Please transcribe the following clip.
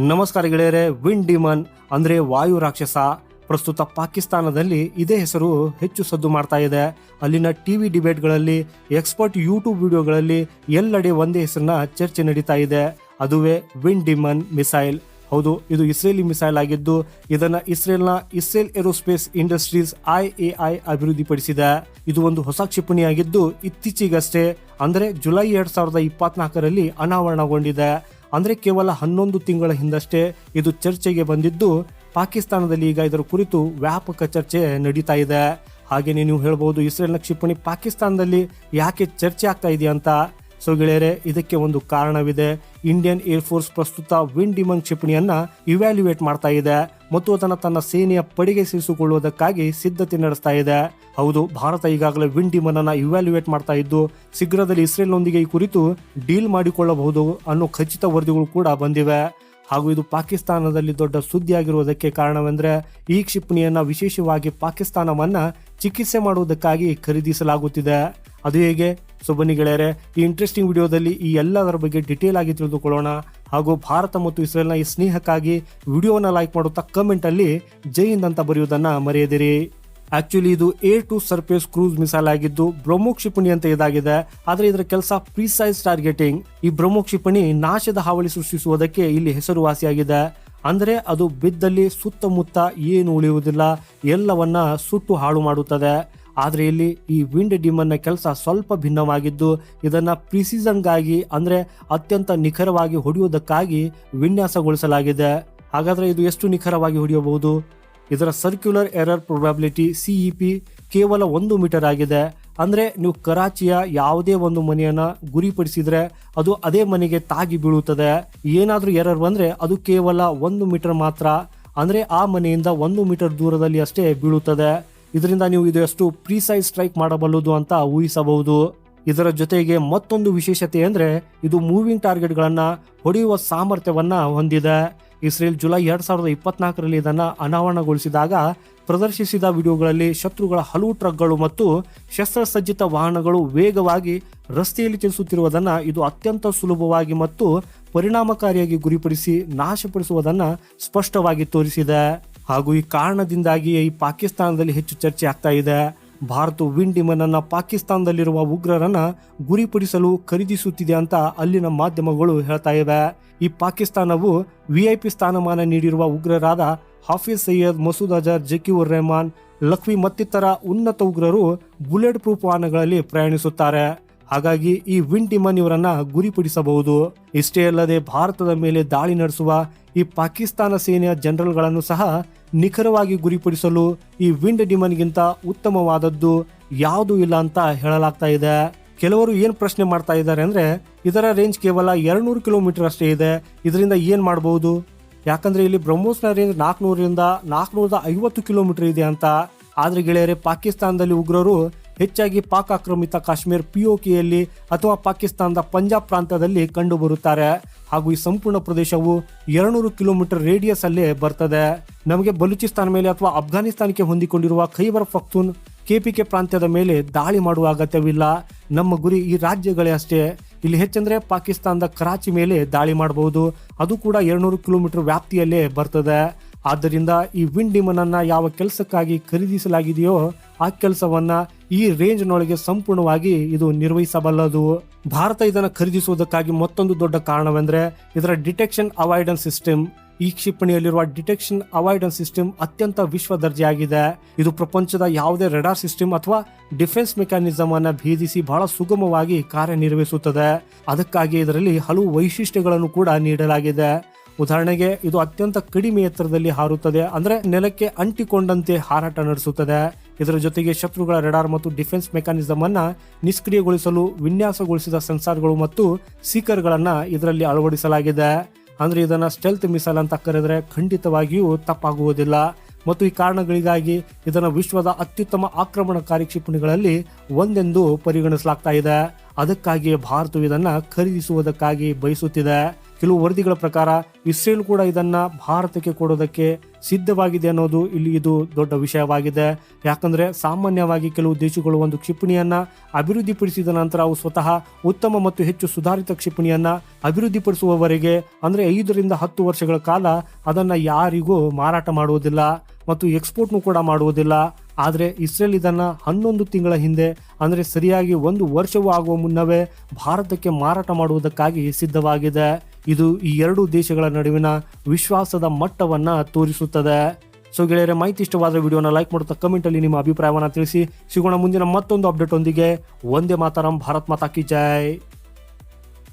ನಮಸ್ಕಾರ ಗೆಳೆಯರೆ wind demon ಅಂದ್ರೆ ವಾಯು ರಾಕ್ಷಸ. ಪ್ರಸ್ತುತ ಪಾಕಿಸ್ತಾನದಲ್ಲಿ ಇದೇ ಹೆಸರು ಹೆಚ್ಚು ಸದ್ದು ಮಾಡ್ತಾ ಇದೆ. ಅಲ್ಲಿನ ಟಿವಿ ಡಿಬೇಟ್ಗಳಲ್ಲಿ ಎಕ್ಸ್ಪರ್ಟ್ ಯೂಟ್ಯೂಬ್ ವಿಡಿಯೋಗಳಲ್ಲಿ ಎಲ್ಲೆಡೆ ಒಂದೇ ಹೆಸರನ್ನ ಚರ್ಚೆ ನಡೀತಾ ಇದೆ. ಅದುವೇ ವಿಂಡ್ ಡಿಮನ್ ಮಿಸೈಲ್ ಹೌದು, ಇದು ಇಸ್ರೇಲಿ ಮಿಸೈಲ್ ಆಗಿದ್ದು, ಇದನ್ನ ಇಸ್ರೇಲ್ನ Israel aerospace industries I A I ಅಭಿವೃದ್ಧಿಪಡಿಸಿದೆ. ಇದು ಒಂದು ಹೊಸ ಕ್ಷಿಪಣಿಯಾಗಿದ್ದು, ಇತ್ತೀಚೆಗಷ್ಟೇ, ಅಂದ್ರೆ ಜುಲೈ ಎರಡ್ ಸಾವಿರದ ಇಪ್ಪತ್ನಾಲ್ಕರಲ್ಲಿ ಅನಾವರಣಗೊಂಡಿದೆ. ಅಂದ್ರೆ ಕೇವಲ ಹನ್ನೊಂದು ತಿಂಗಳ ಹಿಂದಷ್ಟೇ ಇದು ಚರ್ಚೆಗೆ ಬಂದಿದ್ದು, ಪಾಕಿಸ್ತಾನದಲ್ಲಿ ಈಗ ಇದರ ಕುರಿತು ವ್ಯಾಪಕ ಚರ್ಚೆ ನಡೀತಾ ಇದೆ. ಹಾಗೆಯೇ ನೀವು ಹೇಳ್ಬೋದು, ಇಸ್ರೇಲ್ನ ಕ್ಷಿಪಣಿ ಪಾಕಿಸ್ತಾನದಲ್ಲಿ ಯಾಕೆ ಚರ್ಚೆ ಆಗ್ತಾ ಇದೆಯಾ ಅಂತ ಸೊ ಗೆಳೆಯರೆ, ಇದಕ್ಕೆ ಒಂದು ಕಾರಣವಿದೆ. ಇಂಡಿಯನ್ ಏರ್ ಫೋರ್ಸ್ ಪ್ರಸ್ತುತ ವಿಂಡ್ ಡಿಮನ್ ಕ್ಷಿಪಣಿಯನ್ನ ಇವ್ಯಾಲ್ಯುಯೇಟ್ ಮಾಡ್ತಾ ಇದೆ. ಮತ್ತು ಅದನ್ನು ತನ್ನ ಸೇನೆಯ ಪಡೆಗೆ ಸೇರಿಸಿಕೊಳ್ಳುವುದಕ್ಕಾಗಿ ಸಿದ್ಧತೆ ನಡೆಸ್ತಾ ಇದೆ. ಹೌದು, ಭಾರತ ಈಗಾಗಲೇ ವಿಂಡ್ ಡಿಮನ್ ಅನ್ನ ಇವ್ಯಾಲ್ಯುಯೇಟ್ ಮಾಡ್ತಾ ಇದ್ದು, ಶೀಘ್ರದಲ್ಲಿ ಇಸ್ರೇಲ್ನೊಂದಿಗೆ ಈ ಕುರಿತು ಡೀಲ್ ಮಾಡಿಕೊಳ್ಳಬಹುದು ಅನ್ನೋ ಖಚಿತ ವರದಿಗಳು ಕೂಡ ಬಂದಿವೆ. ಹಾಗೂ ಇದು ಪಾಕಿಸ್ತಾನದಲ್ಲಿ ದೊಡ್ಡ ಸುದ್ದಿಯಾಗಿರುವುದಕ್ಕೆ ಕಾರಣವೆಂದ್ರೆ, ಈ ಕ್ಷಿಪಣಿಯನ್ನ ವಿಶೇಷವಾಗಿ ಪಾಕಿಸ್ತಾನವನ್ನ ಚಿಕಿತ್ಸೆ ಮಾಡುವುದಕ್ಕಾಗಿ ಖರೀದಿಸಲಾಗುತ್ತಿದೆ. ಅದು ಹೇಗೆ? ಸೊ ಬನ್ನಿ ಗೆಳೆಯರೆ, ಈ ಇಂಟ್ರೆಸ್ಟಿಂಗ್ ವಿಡಿಯೋದಲ್ಲಿ ಈ ಎಲ್ಲದರ ಬಗ್ಗೆ ಡಿಟೇಲ್ ಆಗಿ ತಿಳಿದುಕೊಳ್ಳೋಣ. ಹಾಗೂ ಭಾರತ ಮತ್ತು ಇಸ್ರೇಲ್ನ ಈ ಸ್ನೇಹಕ್ಕಾಗಿ ವಿಡಿಯೋನ ಲೈಕ್ ಮಾಡುತ್ತಾ ಕಮೆಂಟಲ್ಲಿ ಜೈ ಹಿಂದ್ ಅಂತ ಬರೆಯುವುದನ್ನು ಮರೆಯದಿರಿ. ಆಕ್ಚುಲಿ ಇದು air to surface cruise missile ಆಗಿದ್ದು, ಬ್ರಹ್ಮೋ ಕ್ಷಿಪಣಿ ಅಂತ ಇದಾಗಿದೆ. ಆದರೆ ಇದರ ಕೆಲಸ ಪ್ರಿಸೈಸ್ ಟಾರ್ಗೆಟಿಂಗ್ ಈ ಬ್ರಹ್ಮೋ ಕ್ಷಿಪಣಿ ನಾಶದ ಹಾವಳಿ ಸೃಷ್ಟಿಸುವುದಕ್ಕೆ ಇಲ್ಲಿ ಹೆಸರುವಾಸಿಯಾಗಿದೆ. ಅಂದರೆ ಅದು ಬಿದ್ದಲ್ಲಿ ಸುತ್ತಮುತ್ತ ಏನು ಉಳಿಯುವುದಿಲ್ಲ, ಎಲ್ಲವನ್ನ ಸುಟ್ಟು ಹಾಳು ಮಾಡುತ್ತದೆ. ಆದ್ರೆ ಇಲ್ಲಿ ಈ ವಿಂಡ್ ಡಿಮನ್ನ ಕೆಲಸ ಸ್ವಲ್ಪ ಭಿನ್ನವಾಗಿದ್ದು ಇದನ್ನು ಪ್ರಿಸೀಸನ್ಗಾಗಿ ಅಂದರೆ ಅತ್ಯಂತ ನಿಖರವಾಗಿ ಹೊಡೆಯುವುದಕ್ಕಾಗಿ ವಿನ್ಯಾಸಗೊಳಿಸಲಾಗಿದೆ. ಹಾಗಾದರೆ ಇದು ಎಷ್ಟು ನಿಖರವಾಗಿ ಹೊಡೆಯಬಹುದು? ಇದರ ಸರ್ಕ್ಯುಲರ್ ಎರರ್ ಪ್ರೊಬಾಬಿಲಿಟಿ ಸಿಇಪಿ ಕೇವಲ ಒಂದು ಮೀಟರ್ ಆಗಿದೆ. ಅಂದರೆ ನೀವು ಕರಾಚಿಯ ಯಾವುದೇ ಒಂದು ಮನೆಯನ್ನು ಗುರಿಪಡಿಸಿದರೆ ಅದು ಅದೇ ಮನೆಗೆ ತಾಗಿ ಬೀಳುತ್ತದೆ. ಏನಾದರೂ ಎರರ್ ಬಂದರೆ ಅದು ಕೇವಲ ಒಂದು ಮೀಟರ್ ಮಾತ್ರ. ಅಂದರೆ ಆ ಮನೆಯಿಂದ ಒಂದು ಮೀಟರ್ ದೂರದಲ್ಲಿ ಅಷ್ಟೇ ಬೀಳುತ್ತದೆ. ಇದರಿಂದ ನೀವು ಇದು ಎಷ್ಟು ಪ್ರೀಸೈಸ್ ಸ್ಟ್ರೈಕ್ ಮಾಡಬಲ್ಲದು ಅಂತ ಊಹಿಸಬಹುದು. ಇದರ ಜೊತೆಗೆ ಮತ್ತೊಂದು ವಿಶೇಷತೆ ಅಂದ್ರೆ ಇದು ಮೂವಿಂಗ್ ಟಾರ್ಗೆಟ್ ಗಳನ್ನ ಹೊಡೆಯುವ ಸಾಮರ್ಥ್ಯವನ್ನ ಹೊಂದಿದೆ. ಇಸ್ರೇಲ್ ಜುಲೈ ಎರಡ್ ಸಾವಿರದ ಇಪ್ಪತ್ನಾಲ್ಕರಲ್ಲಿ ಇದನ್ನ ಅನಾವರಣಗೊಳಿಸಿದಾಗ ಪ್ರದರ್ಶಿಸಿದ ವಿಡಿಯೋಗಳಲ್ಲಿ ಶತ್ರುಗಳ ಹಲವು ಟ್ರಕ್ಗಳು ಮತ್ತು ಶಸ್ತ್ರಸಜ್ಜಿತ ವಾಹನಗಳು ವೇಗವಾಗಿ ರಸ್ತೆಯಲ್ಲಿ ಚಲಿಸುತ್ತಿರುವುದನ್ನ ಇದು ಅತ್ಯಂತ ಸುಲಭವಾಗಿ ಮತ್ತು ಪರಿಣಾಮಕಾರಿಯಾಗಿ ಗುರಿಪಡಿಸಿ ನಾಶಪಡಿಸುವುದನ್ನ ಸ್ಪಷ್ಟವಾಗಿ ತೋರಿಸಿದೆ. ಹಾಗೂ ಈ ಕಾರಣದಿಂದಾಗಿ ಈ ಪಾಕಿಸ್ತಾನದಲ್ಲಿ ಹೆಚ್ಚು ಚರ್ಚೆ ಆಗ್ತಾ ಇದೆ. ಭಾರತ ವಿಂಡ್ ಪಾಕಿಸ್ತಾನದಲ್ಲಿರುವ ಉಗ್ರರನ್ನ ಗುರಿಪಡಿಸಲು ಖರೀದಿಸುತ್ತಿದೆ ಅಂತ ಅಲ್ಲಿನ ಮಾಧ್ಯಮಗಳು ಹೇಳ್ತಾ ಇವೆ. ಈ ಪಾಕಿಸ್ತಾನವು ವಿಐಪಿ ಸ್ಥಾನಮಾನ ನೀಡಿರುವ ಉಗ್ರರಾದ ಹಾಫಿಜ್ ಸೈಯದ್, ಮಸೂದ್ ಅಜರ್ ಜಕೀರ್ ರೆಹಮಾನ್, ಲಖ್ವಿ ಮತ್ತಿತರ ಉನ್ನತ ಉಗ್ರರು ಬುಲೆಟ್ ಪ್ರೂಫ್ ವಾಹನಗಳಲ್ಲಿ ಪ್ರಯಾಣಿಸುತ್ತಾರೆ. ಹಾಗಾಗಿ ಈ ವಿಂಡ್ ಡಿಮನ್ ಇವರನ್ನ ಗುರಿಪಡಿಸಬಹುದು. ಇಷ್ಟೇ ಅಲ್ಲದೆ ಭಾರತದ ಮೇಲೆ ದಾಳಿ ನಡೆಸುವ ಈ ಪಾಕಿಸ್ತಾನ ಸೇನೆಯ ಜನರಲ್ಗಳನ್ನು ಸಹ ನಿಖರವಾಗಿ ಗುರಿಪಡಿಸಲು ಈ ವಿಂಡ್ ಡಿಮನ್ಗಿಂತ ಉತ್ತಮವಾದದ್ದು ಯಾವುದೂ ಇಲ್ಲ ಅಂತ ಹೇಳಲಾಗ್ತಾ ಇದೆ. ಕೆಲವರು ಏನ್ ಪ್ರಶ್ನೆ ಮಾಡ್ತಾ ಇದ್ದಾರೆ ಅಂದ್ರೆ, ಇದರ ರೇಂಜ್ ಕೇವಲ ಎರಡ್ನೂರು ಕಿಲೋಮೀಟರ್ ಅಷ್ಟೇ ಇದೆ. ಇದರಿಂದ ಏನ್ ಮಾಡಬಹುದು? ಯಾಕಂದ್ರೆ ಇಲ್ಲಿ ಬ್ರಹ್ಮೋಸ್ನ ರೇಂಜ್ ನಾಲ್ಕನೂರಿಂದ ನಾಲ್ಕುನೂರ ಐವತ್ತು ಕಿಲೋಮೀಟರ್ ಇದೆ ಅಂತ. ಆದ್ರೆ ಗೆಳೆಯರೆ, ಪಾಕಿಸ್ತಾನದಲ್ಲಿ ಉಗ್ರರು ಹೆಚ್ಚಾಗಿ ಪಾಕ್ ಆಕ್ರಮಿತ ಕಾಶ್ಮೀರ್ ಪಿಒಕೆಯಲ್ಲಿ ಅಥವಾ ಪಾಕಿಸ್ತಾನದ ಪಂಜಾಬ್ ಪ್ರಾಂತದಲ್ಲಿ ಕಂಡುಬರುತ್ತಾರೆ. ಹಾಗೂ ಈ ಸಂಪೂರ್ಣ ಪ್ರದೇಶವು ಎರಡುನೂರು ಕಿಲೋಮೀಟರ್ ರೇಡಿಯಸ್ ಅಲ್ಲೇ ಬರ್ತದೆ. ನಮಗೆ ಬಲೂಚಿಸ್ತಾನ ಮೇಲೆ ಅಥವಾ ಅಫ್ಘಾನಿಸ್ತಾನಕ್ಕೆ ಹೊಂದಿಕೊಂಡಿರುವ ಖೈಬರ್ ಪಖ್ತೂನ್ ಕೆಪಿಕೆ ಪ್ರಾಂತ್ಯದ ಮೇಲೆ ದಾಳಿ ಮಾಡುವ ಅಗತ್ಯವಿಲ್ಲ. ನಮ್ಮ ಗುರಿ ಈ ರಾಜ್ಯಗಳೇ ಅಷ್ಟೇ. ಇಲ್ಲಿ ಹೆಚ್ಚಂದ್ರೆ ಪಾಕಿಸ್ತಾನದ ಕರಾಚಿ ಮೇಲೆ ದಾಳಿ ಮಾಡಬಹುದು. ಅದು ಕೂಡ ಎರಡುನೂರು ಕಿಲೋಮೀಟರ್ ವ್ಯಾಪ್ತಿಯಲ್ಲೇ ಬರ್ತದೆ. ಆದ್ದರಿಂದ ಈ ವಿಂಡ್ ಡಿಮನ್ ಅನ್ನ ಯಾವ ಕೆಲಸಕ್ಕಾಗಿ ಖರೀದಿಸಲಾಗಿದೆಯೋ ಆ ಕೆಲಸವನ್ನ ಈ ರೇಂಜ್ನೊಳಗೆ ಸಂಪೂರ್ಣವಾಗಿ ಇದು ನಿರ್ವಹಿಸಬಲ್ಲದು. ಭಾರತ ಇದನ್ನು ಖರೀದಿಸುವುದಕ್ಕಾಗಿ ಮತ್ತೊಂದು ದೊಡ್ಡ ಕಾರಣವೆಂದರೆ ಇದರ ಡಿಟೆಕ್ಷನ್ ಅವಾಯ್ಡೆನ್ಸ್ ಸಿಸ್ಟಮ್ ಈ ಕ್ಷಿಪಣಿಯಲ್ಲಿರುವ ಡಿಟೆಕ್ಷನ್ ಅವಾಯ್ಡೆನ್ಸ್ ಸಿಸ್ಟಮ್ ಅತ್ಯಂತ ವಿಶ್ವ ದರ್ಜೆಯಾಗಿದೆ. ಇದು ಪ್ರಪಂಚದ ಯಾವುದೇ ರೆಡಾರ್ ಸಿಸ್ಟಮ್ ಅಥವಾ ಡಿಫೆನ್ಸ್ ಮೆಕ್ಯಾನಿಸಮ್ ಅನ್ನ ಭೇದಿಸಿ ಬಹಳ ಸುಗಮವಾಗಿ ಕಾರ್ಯನಿರ್ವಹಿಸುತ್ತದೆ. ಅದಕ್ಕಾಗಿ ಇದರಲ್ಲಿ ಹಲವು ವೈಶಿಷ್ಟ್ಯಗಳನ್ನು ಕೂಡ ನೀಡಲಾಗಿದೆ. ಉದಾಹರಣೆಗೆ, ಇದು ಅತ್ಯಂತ ಕಡಿಮೆ ಎತ್ತರದಲ್ಲಿ ಹಾರುತ್ತದೆ, ಅಂದ್ರೆ ನೆಲಕ್ಕೆ ಅಂಟಿಕೊಂಡಂತೆ ಹಾರಾಟ ನಡೆಸುತ್ತದೆ. ಇದರ ಜೊತೆಗೆ ಶತ್ರುಗಳ ರೆಡಾರ್ ಮತ್ತು ಡಿಫೆನ್ಸ್ ಮೆಕ್ಯಾನಿಸಮ್ ಅನ್ನ ನಿಷ್ಕ್ರಿಯಗೊಳಿಸಲು ವಿನ್ಯಾಸಗೊಳಿಸಿದ ಸೆನ್ಸಾರ್ಗಳು ಮತ್ತು ಸೀಕರ್ಗಳನ್ನು ಇದರಲ್ಲಿ ಅಳವಡಿಸಲಾಗಿದೆ. ಅಂದ್ರೆ ಇದನ್ನ ಸ್ಟೆಲ್ತ್ ಮಿಸೈಲ್ ಅಂತ ಕರೆದರೆ ಖಂಡಿತವಾಗಿಯೂ ತಪ್ಪಾಗುವುದಿಲ್ಲ. ಮತ್ತು ಈ ಕಾರಣಗಳಿಗಾಗಿ ಇದನ್ನು ವಿಶ್ವದ ಅತ್ಯುತ್ತಮ ಆಕ್ರಮಣಕಾರಿ ಕ್ಷಿಪಣಿಗಳಲ್ಲಿ ಒಂದೆಂದು ಪರಿಗಣಿಸಲಾಗ್ತಾ ಇದೆ. ಅದಕ್ಕಾಗಿ ಭಾರತವು ಇದನ್ನ ಖರೀದಿಸುವುದಕ್ಕಾಗಿ ಬಯಸುತ್ತಿದೆ. ಕೆಲವು ವರದಿಗಳ ಪ್ರಕಾರ ಇಸ್ರೇಲ್ ಕೂಡ ಇದನ್ನ ಭಾರತಕ್ಕೆ ಕೊಡೋದಕ್ಕೆ ಸಿದ್ಧವಾಗಿದೆ ಅನ್ನೋದು ಇಲ್ಲಿ ಇದು ದೊಡ್ಡ ವಿಷಯವಾಗಿದೆ. ಯಾಕಂದ್ರೆ ಸಾಮಾನ್ಯವಾಗಿ ಕೆಲವು ದೇಶಗಳು ಒಂದು ಕ್ಷಿಪಣಿಯನ್ನ ಅಭಿವೃದ್ಧಿಪಡಿಸಿದ ನಂತರ ಅವು ಸ್ವತಃ ಉತ್ತಮ ಮತ್ತು ಹೆಚ್ಚು ಸುಧಾರಿತ ಕ್ಷಿಪಣಿಯನ್ನ ಅಭಿವೃದ್ಧಿಪಡಿಸುವವರೆಗೆ, ಅಂದ್ರೆ ಐದರಿಂದ ಹತ್ತು ವರ್ಷಗಳ ಕಾಲ ಅದನ್ನ ಯಾರಿಗೂ ಮಾರಾಟ ಮಾಡುವುದಿಲ್ಲ ಮತ್ತು ಎಕ್ಸ್ಪೋರ್ಟ್ನು ಕೂಡ ಮಾಡುವುದಿಲ್ಲ. ಆದರೆ ಇಸ್ರೇಲ್ ಇದನ್ನು ಹನ್ನೊಂದು ತಿಂಗಳ ಹಿಂದೆ, ಅಂದರೆ ಸರಿಯಾಗಿ ಒಂದು ವರ್ಷವೂ ಆಗುವ ಮುನ್ನವೇ ಭಾರತಕ್ಕೆ ಮಾರಾಟ ಮಾಡುವುದಕ್ಕಾಗಿ ಸಿದ್ಧವಾಗಿದೆ. ಇದು ಈ ಎರಡು ದೇಶಗಳ ನಡುವಿನ ವಿಶ್ವಾಸದ ಮಟ್ಟವನ್ನ ತೋರಿಸುತ್ತದೆ. ಸೊ ಗೆಳೆಯರೆ, ಮಾಹಿತಿ ಇಷ್ಟವಾದ ವಿಡಿಯೋನ ಲೈಕ್ ಮಾಡುತ್ತಾ ಕಮೆಂಟ್ ಅಲ್ಲಿ ನಿಮ್ಮ ಅಭಿಪ್ರಾಯವನ್ನ ತಿಳಿಸಿ. ಸಿಗೋಣ ಮುಂದಿನ ಮತ್ತೊಂದು ಅಪ್ಡೇಟ್ ಒಂದಿಗೆ. ಒಂದೇ ಮಾತರಂ, ಭಾರತ್ ಮಾತಾ ಕಿ ಜೈ.